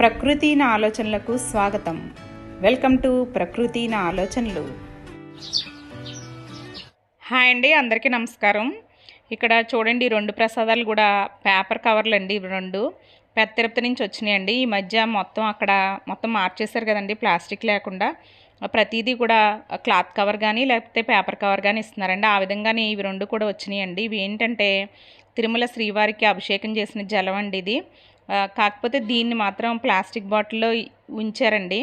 ప్రకృతి నా ఆలోచనలకు స్వాగతం. వెల్కమ్ టు ప్రకృతి నా ఆలోచనలు. హాయ్ అండి అందరికీ నమస్కారం. ఇక్కడ చూడండి రెండు ప్రసాదాలు కూడా పేపర్ కవర్లు అండి ఇవి రెండు. పెద్ద తిరుపతి నుంచి వచ్చినాయండి ఈ మధ్య మొత్తం అక్కడ మొత్తం మార్చేశారు కదండి ప్లాస్టిక్ లేకుండా. ప్రతిదీ కూడా క్లాత్ కవర్ కానీ లేకపోతే పేపర్ కవర్ కానీ ఇస్తున్నారండి. ఆ విధంగానే ఇవి రెండు కూడా వచ్చినాయండి ఇవి ఏంటంటే తిరుమల శ్రీవారికి అభిషేకం చేసిన జలం అండి ఇది. కాకపోతే దీన్ని మాత్రం ప్లాస్టిక్ బాటిల్లో ఉంచారండి.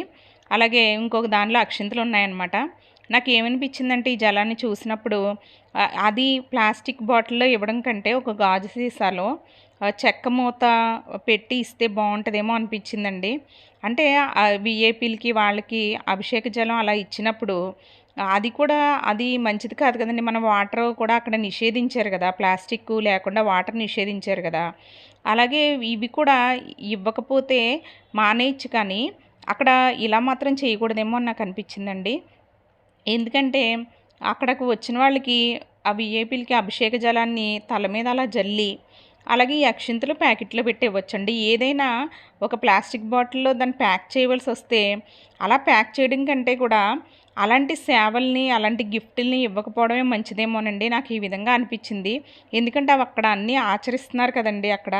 అలాగే ఇంకొక దానిలో అక్షింతలు ఉన్నాయన్నమాట. నాకు ఏమనిపించిందంటే ఈ జలాన్ని చూసినప్పుడు అది ప్లాస్టిక్ బాటిల్లో ఇవ్వడం కంటే ఒక గాజు సీసాలో చెక్క మూత పెట్టి ఇస్తే బాగుంటుందేమో అనిపించిందండి. అంటే విఏపీలకి వాళ్ళకి అభిషేక జలం అలా ఇచ్చినప్పుడు అది కూడా అది మంచిది కాదు కదండి. మన వాటర్ కూడా అక్కడ నిషేధించారు కదా. ప్లాస్టిక్ లేకుండా వాటర్ నిషేధించారు కదా. అలాగే ఇవి కూడా ఇవ్వకపోతే మానేయచ్చు కానీ అక్కడ ఇలా మాత్రం చేయకూడదేమో అని నాకు అనిపించిందండి. ఎందుకంటే అక్కడకు వచ్చిన వాళ్ళకి ఆ విఏపీలకి అభిషేక జలాన్ని తల మీద అలా జల్లి అలాగే ఈ అక్షింతలు ప్యాకెట్లో పెట్టేవచ్చండి ఏదైనా ఒక ప్లాస్టిక్ బాటిల్లో దాన్ని ప్యాక్ చేయవలసి వస్తే అలా ప్యాక్ చేయడం కంటే కూడా అలాంటి సేవల్ని అలాంటి గిఫ్టుల్ని ఇవ్వకపోవడమే మంచిదేమోనండి. నాకు ఈ విధంగా అనిపించింది. ఎందుకంటే అవి అక్కడ అన్నీ ఆచరిస్తున్నారు కదండి అక్కడ.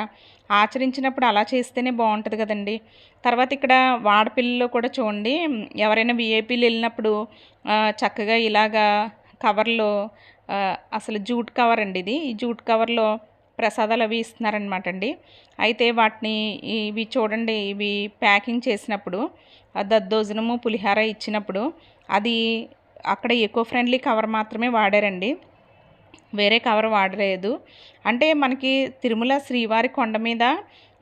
ఆచరించినప్పుడు అలా చేస్తేనే బాగుంటుంది కదండి. తర్వాత ఇక్కడ వాడపిల్లలో కూడా చూడండి ఎవరైనా విఐపీలు వెళ్ళినప్పుడు చక్కగా ఇలాగా కవర్లో అసలు జూట్ కవర్ అండి ఇది. ఈ జూట్ కవర్లో ప్రసాదాలు అవి ఇస్తున్నారనమాట అండి అయితే వాటిని ఇవి చూడండి ఇవి ప్యాకింగ్ చేసినప్పుడు దద్దోజనము పులిహార ఇచ్చినప్పుడు అది అక్కడ ఎకో ఫ్రెండ్లీ కవర్ మాత్రమే వాడారండి. వేరే కవర్ వాడలేదు. అంటే మనకి తిరుమల శ్రీవారి కొండ మీద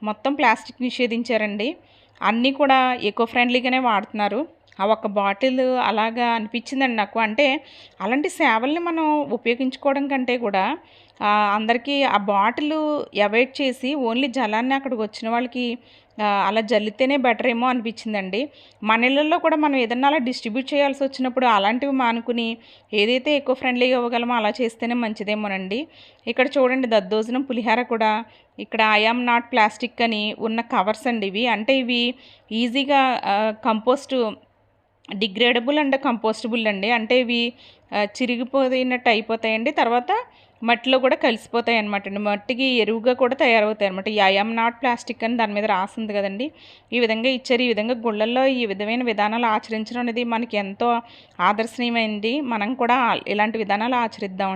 మొత్తం ప్లాస్టిక్ నిషేధించారండి. అన్నీ కూడా ఎకో ఫ్రెండ్లీగానే వాడుతున్నారు. ఆ ఒక్క బాటిల్ అలాగా అనిపించిందండి నాకు. అంటే అలాంటి సేవల్ని మనం ఉపయోగించుకోవడం కంటే కూడా అందరికీ ఆ బాటిల్ అవాయిడ్ చేసి ఓన్లీ జలాన్ని అక్కడికి వచ్చిన వాళ్ళకి అలా జల్లితేనే బెటర్ ఏమో అనిపించిందండి. మన ఇళ్ళల్లో కూడా మనం ఏదన్నా అలా డిస్ట్రిబ్యూట్ చేయాల్సి వచ్చినప్పుడు అలాంటివి మానుకుని ఏదైతే ఎక్కువ ఫ్రెండ్లీగా ఇవ్వగలమో అలా చేస్తేనే మంచిదేమోనండి. ఇక్కడ చూడండి దద్దోజనం పులిహార కూడా ఇక్కడ ఐఆమ్ నాట్ ప్లాస్టిక్ అని ఉన్న కవర్స్ అండి ఇవి. అంటే ఇవి ఈజీగా కంపోస్ట్ డిగ్రేడబుల్ అండ్ కంపోస్టబుల్ అండి. అంటే ఇవి చిరిగిపోయినట్టు అయిపోతాయండి. తర్వాత మట్టిలో కూడా కలిసిపోతాయి అనమాట అండి. మట్టికి ఎరువుగా కూడా తయారవుతాయి అనమాట ఈ నాట్ ప్లాస్టిక్ అని దాని మీద రాసింది కదండి. ఈ విధంగా ఇచ్చారు. ఈ విధంగా గుళ్ళల్లో ఈ విధమైన విధానాలు ఆచరించడం అనేది మనకి ఎంతో ఆదర్శనీయమైంది. మనం కూడా ఇలాంటి విధానాలు ఆచరిద్దామండి.